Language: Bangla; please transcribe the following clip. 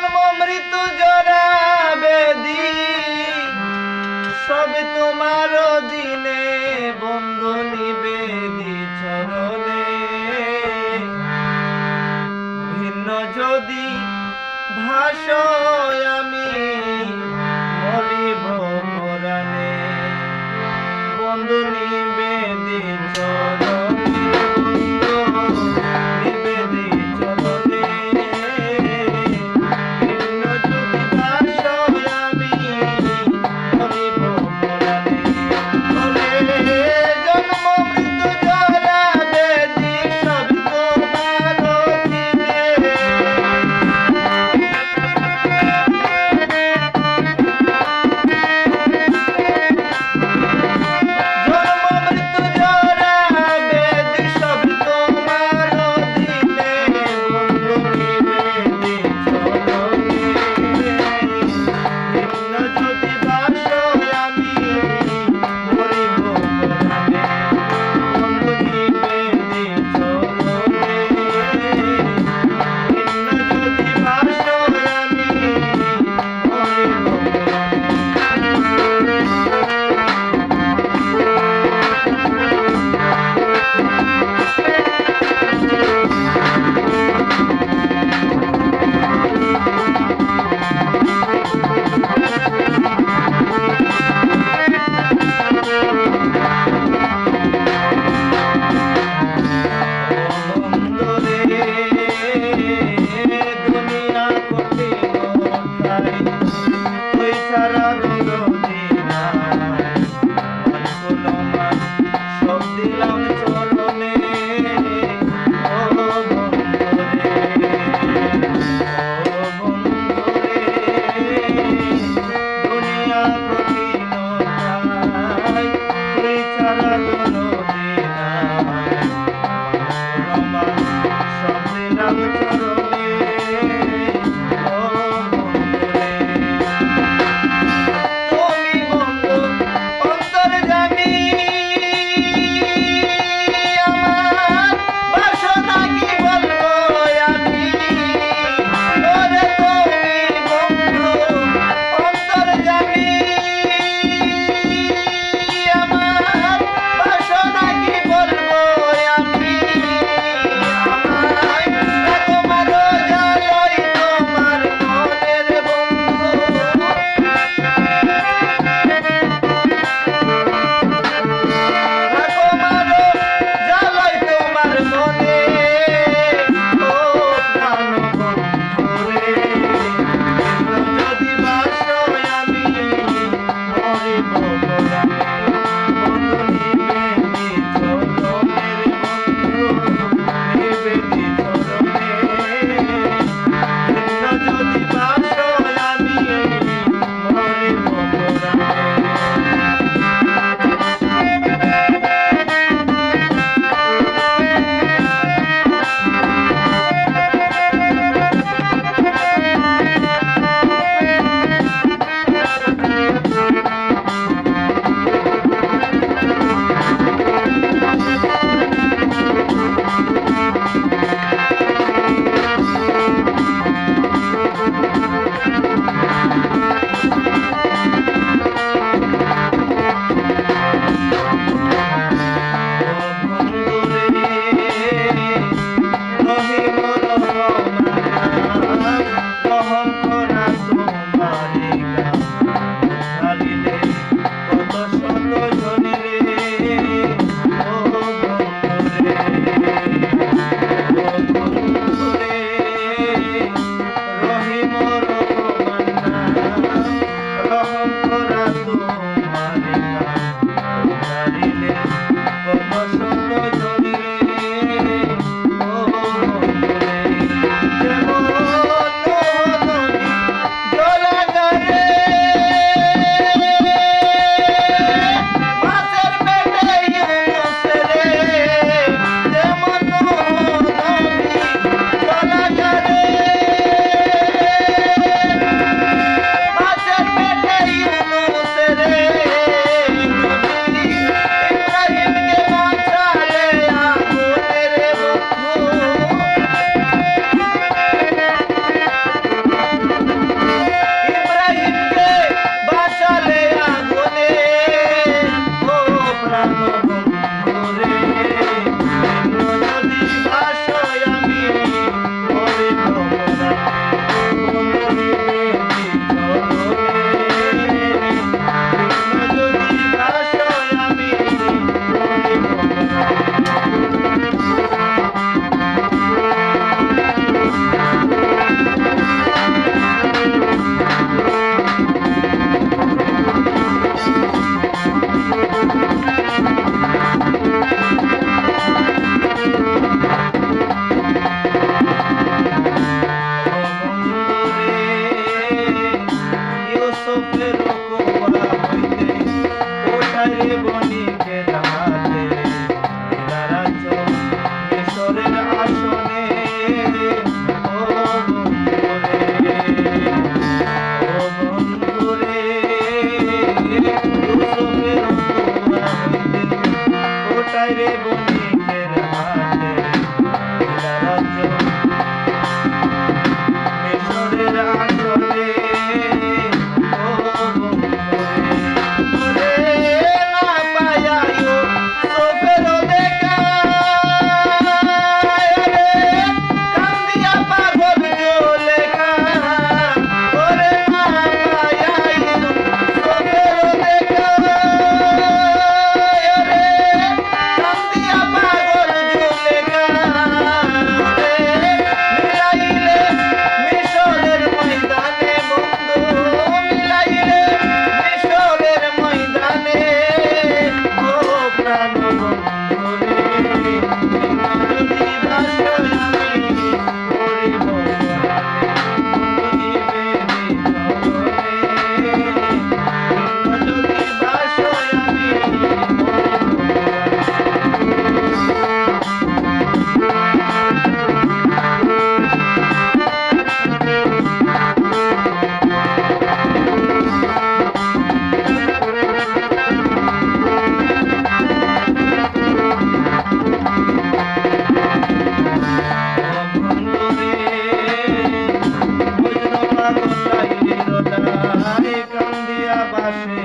জন্ম মৃত্যু জরাবে সব তোমার দিনে বন্ধু নিবেদি চরণে। ভিন্ন যদি ভাষয়া Thank you. আমারে কান্দিয়া বাসে